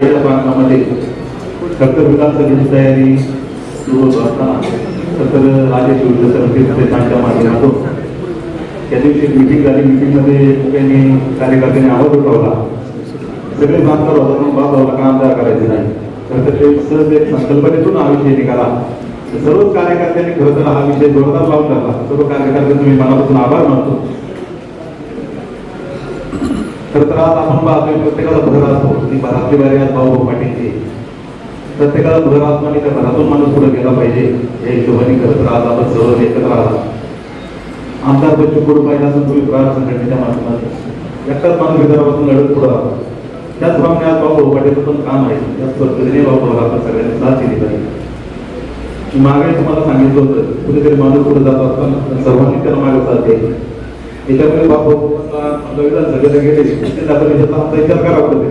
पहिल्या बांधकामामध्ये फक्त विधानसभेची तयारी सुरू होत असताना तर राजेश विरुद्ध सरकारच्या माध्यमातून त्या दिवशी मिटिंग झाली. मिटिंगमध्ये त्यांनी कार्यकर्त्यांनी आवाज उठवला. सगळे बांधकार होता म्हणून बाप भाऊला काम करायचे नाही. तर ते सहज एक संकल्पनेतून हा विषय निघाला. तर सर्वच कार्यकर्त्यांनी खरं तर हा विषय जोरदार लावून टाकला. सर्व कार्यकर्त्यांचे मी मनापासून आभार मानतो. तर आज आपण पाहतोय प्रत्येकाला भर असतो. ती भरातली बारी आज भाऊ पाटीलची प्रत्येकाला भर असतो आणि त्या भरातून माणूस पुढे गेला पाहिजे. या हिशोबाने करत तर आज आपण सर्व एकत्र आला आमदार बच्चू कोड पाहिजे असं तुम्ही प्रार संघटनेच्या माध्यमातून एकटाच माणूस विदर्भातून लढत पुढे त्याच त्याचप्रमाणे आज भाऊ भाऊ पाटीलचं पण काम आहे. त्याच पद्धतीने भाऊ भाऊ आपण सगळ्यांनी साथ दिली पाहिजे. मागे तुम्हाला सांगितलं होतं कुठेतरी माणूस पुढे जात असताना सर्वांनी त्याला मागे साथ द्यायची. याच्यामुळे बाबा आपलं विधानसभेला गेले आता जाता आमचा विचार करावा पडते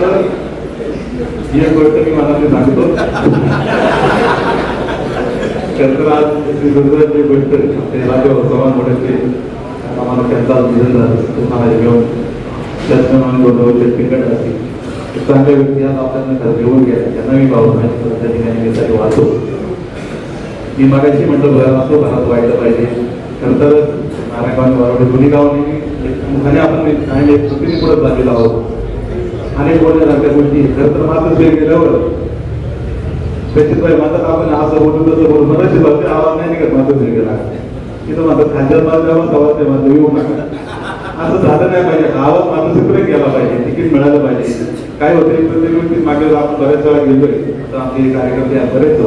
मला एक गोष्ट मी मनात सांगतो. श्री गोष्ट ते राजा चव्हाण मोठे आम्हाला त्यांचा निधन झालं. तुम्हाला घेऊन त्याचप्रमाणे गोंधळ तिकट असतील. चांगल्या व्यक्ती आज आपल्याला घेऊन गेल्या त्यांना मी भाऊ त्या ठिकाणी मी साठी वाहतो. मी मागाशी म्हटलं घर असतो घरात व्हायला पाहिजे. खरं तर नारायणगाव वारवडे दोन्ही गावांनी मुखाने आपण आणि एक पुढे झालेलो आहोत. अनेक बोलण्यासारख्या गोष्टी. खरं तर मात्र ते गेल्यावर त्याच्यात मात्र आपण असं बोलू तसं बोलू. मला शिवाय आवाज नाही निघत मात्र ते गेला. तिथं मात्र खाद्यात माझ्यावर आवाज नाही मात्र येऊ नका असं झालं नाही पाहिजे. आवाज मात्र तिकीट मिळालं पाहिजे. काय होते प्रत्येक गोष्टी मागे आपण बऱ्याच वेळा गेलोय. तर आमचे कार्यकर्ते बरेच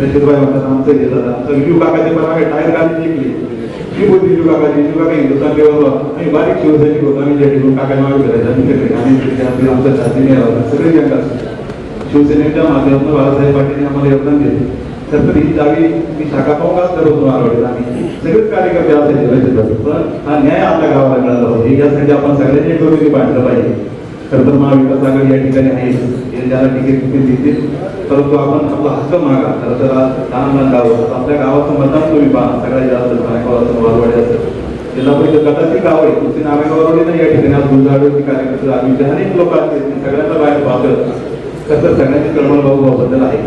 नशीरबाई म्हणतात आमचं गेलं आमचं विजू काकाची पण आम्ही टायर गाडी जिंकली मी बोलली विजू काकाची. विजू काका हिंदुस्थान लेवलवर. आणि बारीक शिवसैनिक होतो. आम्ही त्या ठिकाणी काका मागे फिरायचं. आम्ही सगळे आम्ही आमच्या जातीने सगळे जंगल शिवसेनेच्या माध्यमातून बाळासाहेब पाटील आम्हाला योगदान दिले. तर तर ही जागी मी शाखा पाहूनच करत होतो मारवाडीत आम्ही सगळेच कार्यकर्ते असायचे पण हा न्याय आपल्या गावाला मिळाला होता यासाठी आपण सगळ्यांनी एकमेकांनी पाहिलं पाहिजे. खरं तर महाविकास आघाडी या ठिकाणी आहे. ज्याला तिकीट तिकीट देतील परंतु आपण आपला हक्क मागा. खरं तर लहान गावं आपल्या गावाचं मतदान तुम्ही पहा. सगळ्यात जास्त नारायणगाव असेल वारवाडी असेल जिल्हा परिषद गटातील गाव आहे तुमची नारायणगाववाडी नाही या ठिकाणी. आज गुंजाळवरती कार्यकर्ते आम्ही अनेक लोक असतील सगळ्यांना बाहेर पाहतात कसं सगळ्यांची कळमळ भाऊ बद्दल आहे.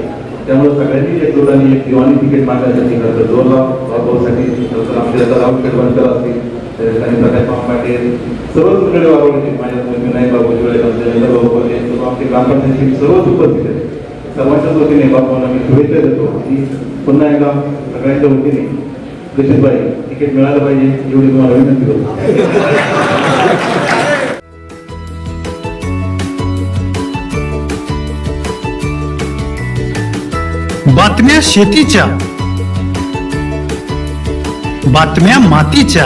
त्यामुळे सगळ्यांनी एकजूट आणि एक दिवाणी तिकीट मागण्यासाठी खरं तर दोन भाऊसाठी तर आमच्या राहुल खेडवणकर असतील त्याच्यासाठी प्रकाश पाटील सर्वच मंडळी वागवण्याची माझ्या विनायक बाबू जुळे भाऊ सर्व आमचे सर्वच उपस्थित आहेत. सर्वांच्याच वतीने बाबांना मी शुभेच्छा देतो. आणि पुन्हा एकदा सगळ्यांच्या वतीने दशीतबाई तिकीट मिळालं पाहिजे एवढी तुम्हाला विनंती करतो. बातम्या शेतीच्या बातम्या मातीच्या